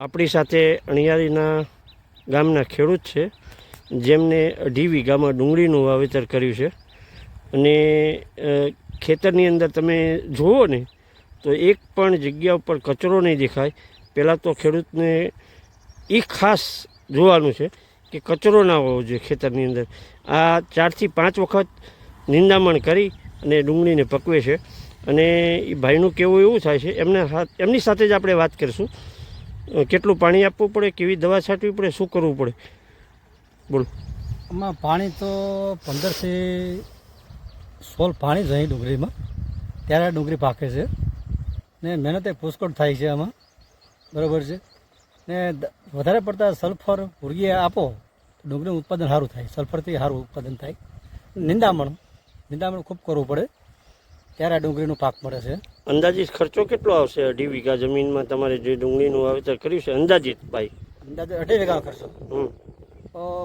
આપણી સાથે અણિયારીના ગામના ખેડૂત છે, જેમને અઢી વીઘામાં ડુંગળીનું વાવેતર કર્યું છે. અને ખેતરની અંદર તમે જુઓ ને, તો એક પણ જગ્યા ઉપર કચરો નહીં દેખાય. પહેલાં તો ખેડૂતને એ ખાસ જોવાનું છે કે કચરો ના હોવો જોઈએ ખેતરની અંદર. આ ચારથી પાંચ વખત નિંદામણ કરી અને ડુંગળીને પકવે છે. અને એ ભાઈનું કહેવું એવું થાય છે, એમના એમની સાથે જ આપણે વાત કરીશું. કેટલું પાણી આપવું પડે? કેવી દવા છાંટવી પડે? શું કરવું પડે? બોલો. આમાં પાણી તો પંદરથી સોલ પાણી જ અહીં ડુંગળીમાં. ત્યારે ડુંગળી પાકે છે. ને મહેનત એ પુષ્કળ થાય છે આમાં. બરાબર છે. ને વધારે પડતા સલ્ફર ઉર્ગી આપો ડુંગળીનું ઉત્પાદન સારું થાય. સલ્ફરથી સારું ઉત્પાદન થાય. નિંદામણ. નિંદામણ ખૂબ કરવું પડે. ત્યારે આ ડુંગળીનો પાક મળે છે. અંદાજિત ખર્ચો કેટલો આવશે અઢી વીઘા જમીનમાં? તમારે જે ડુંગળીનું વાવેતર કર્યું છે અંદાજિત ભાઈ? અંદાજે અઢી વીઘા ખર્ચો. હમ.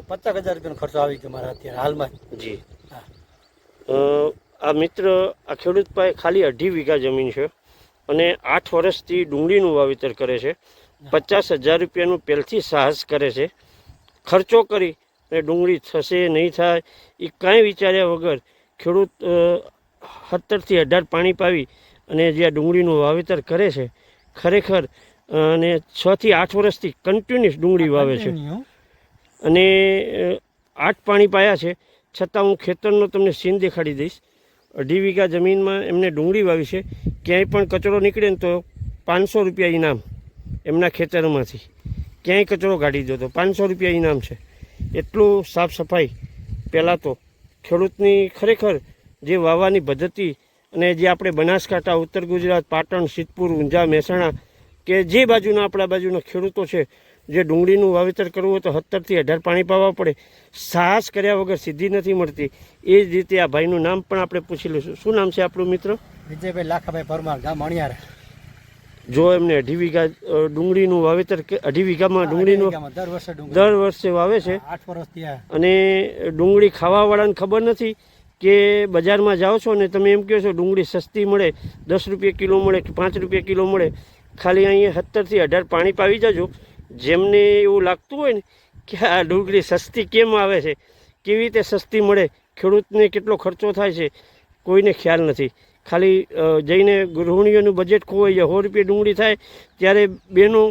પચાસ હજાર રૂપિયાનો ખર્ચો આવી ગયો મારા અત્યારે હાલમાં. જી. આ મિત્ર આ ખેડૂત પાસે ખાલી અઢી વીઘા જમીન છે અને આઠ વર્ષથી ડુંગળીનું વાવેતર કરે છે. પચાસ હજાર રૂપિયાનું પહેલથી સાહસ કરે છે. ખર્ચો કરી અને ડુંગળી થશે નહીં થાય એ કાંઈ વિચાર્યા વગર ખેડૂત સત્તરથી અઢાર પાણી પાવી અને જે આ ડુંગળીનું વાવેતર કરે છે ખરેખર અને છથી આઠ વર્ષથી કન્ટિન્યુઅસ ડુંગળી વાવે છે. અને આઠ પાણી પાયા છે છતાં હું ખેતરનો તમને સીન દેખાડી દઈશ. અઢી વીઘા જમીનમાં એમને ડુંગળી વાવી છે ક્યાંય પણ કચરો નીકળે ને તો પાંચસો રૂપિયા ઇનામ એમના ખેતરમાંથી. ક્યાંય કચરો કાઢી દો તો પાંચસો રૂપિયા ઇનામ છે. એટલું સાફ સફાઈ પહેલાં તો ખેડૂતની ખરેખર જે વાવવાની પદ્ધતિ અને જે આપણે બનાસકાંઠા ઉત્તર ગુજરાત પાટણ સિદ્ધપુર ઊંઝા મહેસાણા કે જે બાજુના આપણા બાજુના ખેડૂતો છે જે ડુંગળીનું વાવેતર કરવું હોય તો સત્તરથી અઢાર પાણી પાવા પડે. સાહસ કર્યા વગર સિદ્ધિ નથી મળતી. એ જ રીતે આ ભાઈનું નામ પણ આપણે પૂછી લઈશું. શું નામ છે આપણું મિત્ર? વિજયભાઈ લાખાભાઈ પરમાર ગામ અણિયાર જો એમને અઢી વીઘા ડુંગળીનું વાવેતર અઢી વીઘામાં ડુંગળીનું દર વર્ષે દર વર્ષે વાવે છે. આઠ વર્ષથી અને ડુંગળી ખાવાવાળાને ખબર નથી? કે બજારમાં જાઓ છો ને તમે એમ કહો છો ડુંગળી સસ્તી મળે, દસ રૂપિયા કિલો મળે કે પાંચ રૂપિયા કિલો મળે, ખાલી અહીંયા સત્તરથી અઢાર પાણી પાવી જજો. જેમને એવું લાગતું હોય ને કે આ ડુંગળી સસ્તી કેમ આવે છે, કેવી રીતે સસ્તી મળે, ખેડૂતને કેટલો ખર્ચો થાય છે, કોઈને ખ્યાલ નથી. ખાલી જઈને ગૃહિણીઓનું બજેટ ખોવાઈ સો રૂપિયા ડુંગળી થાય, ત્યારે બેનો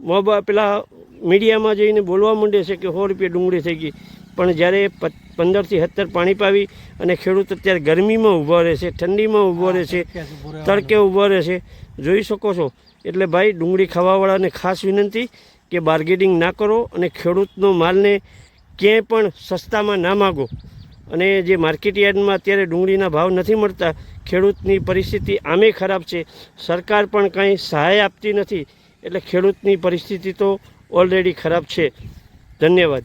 મોબા પેલા મીડિયામાં જઈને બોલવા માંડે છે કે સો રૂપિયા ડુંગળી થઈ ગઈ. પણ જ્યારે પ- પંદરથી સત્તર પાણી પાવી અને ખેડૂત અત્યારે ગરમીમાં ઊભો રહે છે ઠંડીમાં ઊભો રહે છે તડકે ઊભો રહે છે. જોઈ શકો છો. એટલે ભાઈ ડુંગળી ખાવાવાળાને ખાસ વિનંતી કે બાર્ગેનિંગ ના કરો અને ખેડૂતનો માલને ક્યાંય પણ સસ્તામાં ના માગો. અને જે માર્કેટ યાર્ડમાં અત્યારે ડુંગળીના ભાવ નથી મળતા ખેડૂતની પરિસ્થિતિ આમે ખરાબ છે. સરકાર પણ કાંઈ સહાય આપતી નથી. એટલે ખેડૂતની પરિસ્થિતિ તો ઓલરેડી ખરાબ છે. ધન્યવાદ.